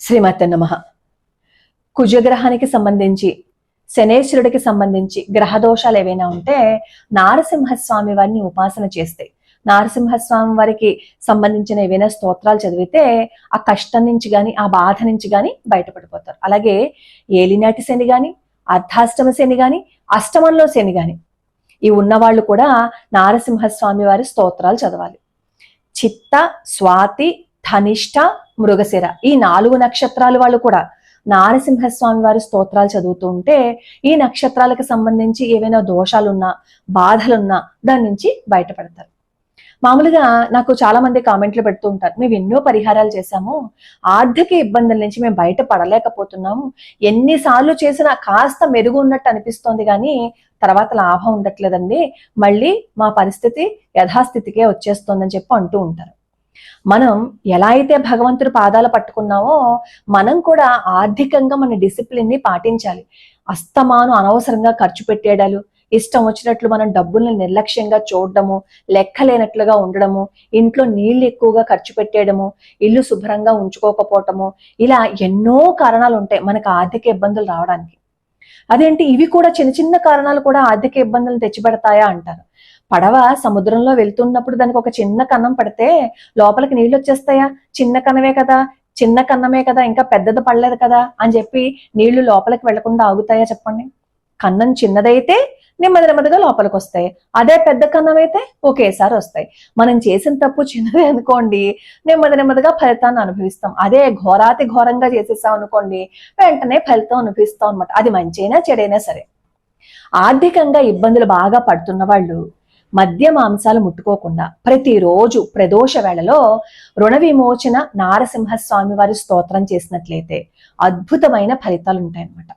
శ్రీమతి నమ. కుజగ్రహానికి సంబంధించి శనేశ్వరుడికి సంబంధించి గ్రహ దోషాలు ఏవైనా ఉంటే నారసింహస్వామి వారిని ఉపాసన చేస్తే నారసింహస్వామి వారికి సంబంధించిన ఏవైనా స్తోత్రాలు చదివితే ఆ కష్టం నుంచి కానీ ఆ బాధ నుంచి కానీ బయటపడిపోతారు. అలాగే ఏలినాటి శని కానీ అర్ధాష్టమ శని కానీ అష్టమంలో శని కానీ ఈ ఉన్నవాళ్ళు కూడా నారసింహస్వామి వారి స్తోత్రాలు చదవాలి. చిత్త స్వాతి ధనిష్ట మృగశిర. ఈ నాలుగు నక్షత్రాలు వాళ్ళు కూడా నారసింహస్వామి వారి స్తోత్రాలు చదువుతూ ఉంటే ఈ నక్షత్రాలకు సంబంధించి ఏవైనా దోషాలున్నా బాధలున్నా దాని నుంచి బయటపడతారు. మామూలుగా నాకు చాలా మంది కామెంట్లు పెడుతూ ఉంటారు. మేము ఎన్నో పరిహారాలు చేశాము. ఆర్థిక ఇబ్బందుల నుంచి మేము బయట పడలేకపోతున్నాము ఎన్నిసార్లు చేసినా కాస్త మెరుగు ఉన్నట్టు అనిపిస్తోంది కానీ తర్వాత లాభం ఉండట్లేదండి. మళ్ళీ మా పరిస్థితి యథాస్థితికే వచ్చేస్తోందని చెప్పి అంటూ ఉంటారు. మనం ఎలా అయితే భగవంతుడి పాదాలు పట్టుకున్నామో మనం కూడా ఆర్థికంగా మన డిసిప్లిన్ని పాటించాలి. అస్తమాను అనవసరంగా ఖర్చు పెట్టేయడాలు ఇష్టం వచ్చినట్లు మనం డబ్బుల్ని నిర్లక్ష్యంగా చూడడము లెక్కలేనట్లుగా ఉండడము ఇంట్లో నీళ్ళు ఎక్కువగా ఖర్చు పెట్టేయడము ఇల్లు శుభ్రంగా ఉంచుకోకపోవటము ఇలా ఎన్నో కారణాలు ఉంటాయి మనకు ఆర్థిక ఇబ్బందులు రావడానికి. అదేంటి? ఇవి కూడా చిన్న చిన్న కారణాలు కూడా ఆర్థిక ఇబ్బందులు తెచ్చిపెడతాయా అంటారు. పడవ సముద్రంలో వెళ్తున్నప్పుడు దానికి ఒక చిన్న కన్నం పడితే లోపలికి నీళ్ళు వచ్చేస్తాయా? చిన్న కన్నమే కదా చిన్న కన్నమే కదా ఇంకా పెద్దది పడలేదు కదా అని చెప్పి నీళ్ళు లోపలికి వెళ్ళకుండా ఆగుతాయా చెప్పండి? కన్నం చిన్నదైతే నెమ్మది నెమ్మదిగా లోపలికి వస్తాయి అదే పెద్ద కన్నం అయితే ఒకేసారి వస్తాయి. మనం చేసిన తప్పు చిన్నదే అనుకోండి నెమ్మది నెమ్మదిగా ఫలితాన్ని అనుభవిస్తాం. అదే ఘోరాతి ఘోరంగా చేసేసాం అనుకోండి వెంటనే ఫలితం అనుభవిస్తాం అనమాట అది మంచైనా చెడైనా సరే. ఆర్థికంగా ఇబ్బందులు బాగా పడుతున్న వాళ్ళు మద్య మాంసాలు ముట్టుకోకుండా ప్రతిరోజు ప్రదోష వేళలో రుణ విమోచన నారసింహస్వామి వారి స్తోత్రం చేసినట్లయితే అద్భుతమైన ఫలితాలు ఉంటాయన్నమాట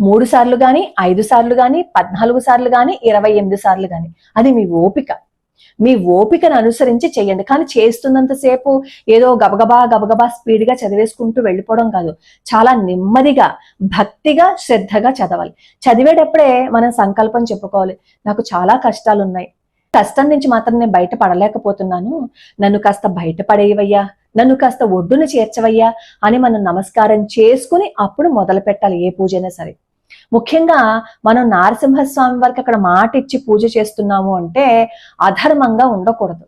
మూడు సార్లు గాని ఐదు సార్లు గాని పద్నాలుగు సార్లు గాని ఇరవై ఎనిమిది సార్లు గాని. అది మీ ఓపిక. మీ ఓపికను అనుసరించి చేయండి. కానీ చేస్తున్నంతసేపు ఏదో గబగబా గబగబా స్పీడ్గా చదివేసుకుంటూ వెళ్ళిపోవడం కాదు. చాలా నెమ్మదిగా భక్తిగా శ్రద్ధగా చదవాలి. చదివేటప్పుడే మనం సంకల్పం చెప్పుకోవాలి. నాకు చాలా కష్టాలు ఉన్నాయి కష్టం నుంచి మాత్రం నేను బయట పడలేకపోతున్నాను. నన్ను కాస్త బయటపడేవయ్యా నన్ను కాస్త ఒడ్డున చేర్చవయ్యా అని మనం నమస్కారం చేసుకుని అప్పుడు మొదలు పెట్టాలి ఏ పూజైనా సరే. ముఖ్యంగా మనం నారసింహస్వామి వారికి అక్కడ మాట ఇచ్చి పూజ చేస్తున్నాము అంటే అధర్మంగా ఉండకూడదు.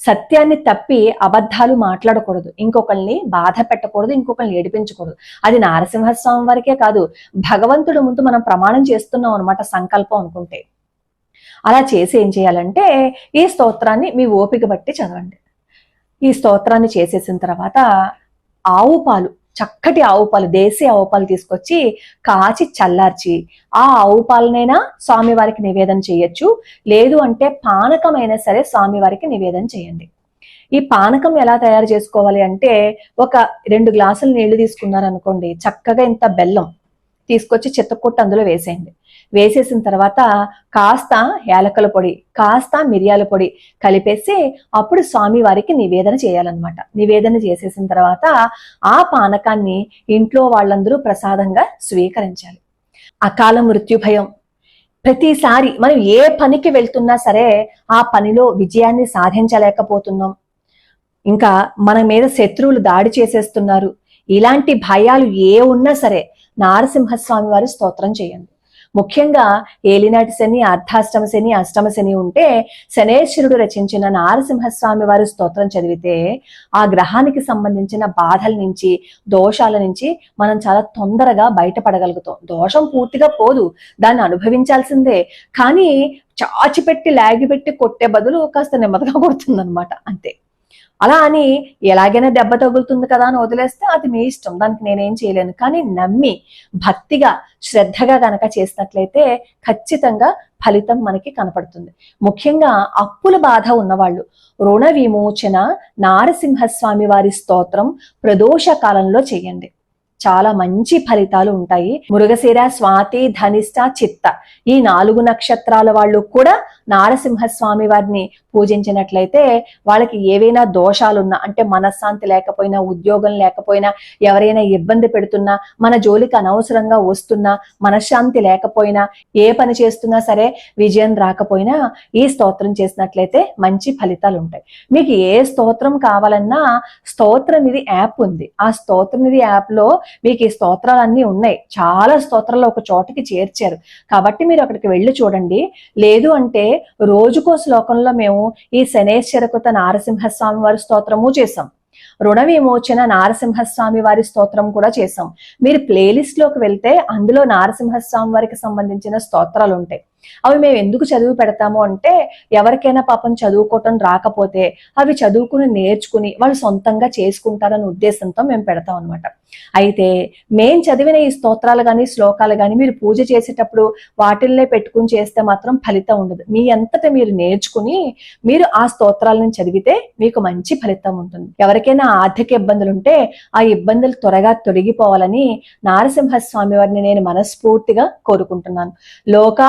సత్యాన్ని తప్పి అబద్ధాలు మాట్లాడకూడదు. ఇంకొకరిని బాధ పెట్టకూడదు ఇంకొకరిని ఏడిపించకూడదు. అది నారసింహస్వామి వారికే కాదు భగవంతుడు ముందు మనం ప్రమాణం చేస్తున్నాం అనమాట సంకల్పం అనుకుంటే. అలా చేసి ఏం చేయాలంటే ఈ స్తోత్రాన్ని మీ ఓపిక బట్టి చదవండి. ఈ స్తోత్రాన్ని చేసేసిన తర్వాత ఆవు పాలు చక్కటి ఆవు పాలు దేశీ ఆవు పాలు తీసుకొచ్చి కాచి చల్లార్చి ఆ ఆవు పాలనైనా స్వామివారికి నివేదన చేయొచ్చు. లేదు అంటే పానకమైనా సరే స్వామివారికి నివేదన చేయండి. ఈ పానకం ఎలా తయారు చేసుకోవాలి అంటే ఒక రెండు గ్లాసులు నీళ్ళు తీసుకున్నారనుకోండి చక్కగా ఇంత బెల్లం తీసుకొచ్చి చిత్తకొట్టు అందులో వేసేయండి. వేసేసిన తర్వాత కాస్త యాలకల పొడి కాస్త మిరియాల పొడి కలిపేసి అప్పుడు స్వామి వారికి నివేదన చేయాలన్నమాట. నివేదన చేసేసిన తర్వాత ఆ పానకాన్ని ఇంట్లో వాళ్ళందరూ ప్రసాదంగా స్వీకరించాలి. అకాల మృత్యు భయం. ప్రతిసారి మనం ఏ పనికి వెళ్తున్నా సరే ఆ పనిలో విజయాన్ని సాధించలేకపోతున్నాం. ఇంకా మన మీద శత్రువులు దాడి చేసేస్తున్నారు. ఇలాంటి భయాలు ఏ ఉన్నా సరే నారసింహస్వామి వారి స్తోత్రం చేయండి. ముఖ్యంగా ఏలినాటి శని అర్ధాష్టమ శని అష్టమ శని ఉంటే శనేశ్వరుడు రచించిన నారసింహస్వామి వారి స్తోత్రం చదివితే ఆ గ్రహానికి సంబంధించిన బాధల నుంచి దోషాల నుంచి మనం చాలా తొందరగా బయటపడగలుగుతాం. దోషం పూర్తిగా పోదు దాన్ని అనుభవించాల్సిందే. కానీ చాచిపెట్టి లాగిపెట్టి కొట్టే బదులు కాస్త నెమ్మదిగా కొడుతుంది అంతే. అలా అని ఎలాగైనా దెబ్బ తగులుతుంది కదా అని వదిలేస్తే అది మీ ఇష్టం దానికి నేనేం చేయలేను. కానీ నమ్మి భక్తిగా శ్రద్ధగా గనక చేసినట్లయితే ఖచ్చితంగా ఫలితం మనకి కనపడుతుంది. ముఖ్యంగా అప్పుల బాధ ఉన్నవాళ్ళు రుణ విమోచన నారసింహస్వామి వారి స్తోత్రం ప్రదోష కాలంలో చేయండి. చాలా మంచి ఫలితాలు ఉంటాయి. మృగశిర స్వాతి ధనిష్ట చిత్త ఈ నాలుగు నక్షత్రాల వాళ్ళు కూడా నారసింహస్వామి వారిని పూజించినట్లయితే వాళ్ళకి ఏవైనా దోషాలున్నా అంటే మనశ్శాంతి లేకపోయినా ఉద్యోగం లేకపోయినా ఎవరైనా ఇబ్బంది పెడుతున్నా మన జోలికి అనవసరంగా వస్తున్నా మనశ్శాంతి లేకపోయినా ఏ పని చేస్తున్నా సరే విజయం రాకపోయినా ఈ స్తోత్రం చేసినట్లయితే మంచి ఫలితాలు ఉంటాయి మీకు ఏ స్తోత్రం కావాలన్నా స్తోత్రం ఇది యాప్ ఉంది. ఆ స్తోత్రం ఇది యాప్లో మీకు ఈ స్తోత్రాలన్నీ ఉన్నాయి. చాలా స్తోత్రాలు ఒక చోటకి చేర్చారు. కాబట్టి మీరు అక్కడికి వెళ్ళి చూడండి. లేదు అంటే రోజుకో శ్లోకంలో మేము ఈ శనేశ్వరకృత నారసింహస్వామి వారి స్తోత్రము చేసాం రుణ విమోచన నారసింహస్వామి వారి స్తోత్రం కూడా చేసాం మీరు ప్లేలిస్ట్లోకి వెళ్తే అందులో నారసింహస్వామి వారికి సంబంధించిన స్తోత్రాలు ఉంటాయి అవి మేము ఎందుకు చదువు పెడతాము అంటే ఎవరికైనా పాపం చదువుకోవటం రాకపోతే అవి చదువుకుని నేర్చుకుని వాళ్ళు సొంతంగా చేసుకుంటారనే ఉద్దేశంతో మేము పెడతాం అనమాట అయితే మేం చదివిన ఈ స్తోత్రాలు కానీ శ్లోకాలు కానీ మీరు పూజ చేసేటప్పుడు వాటిల్లే పెట్టుకుని చేస్తే మాత్రం ఫలితం ఉండదు. మీ అంతటా మీరు నేర్చుకుని మీరు ఆ స్తోత్రాలను చదివితే మీకు మంచి ఫలితం ఉంటుంది. ఎవరికైనా ఆర్థిక ఇబ్బందులు ఉంటే ఆ ఇబ్బందులు త్వరగా తొలగిపోవాలని నారసింహస్వామి వారిని నేను మనస్ఫూర్తిగా కోరుకుంటున్నాను. లోకా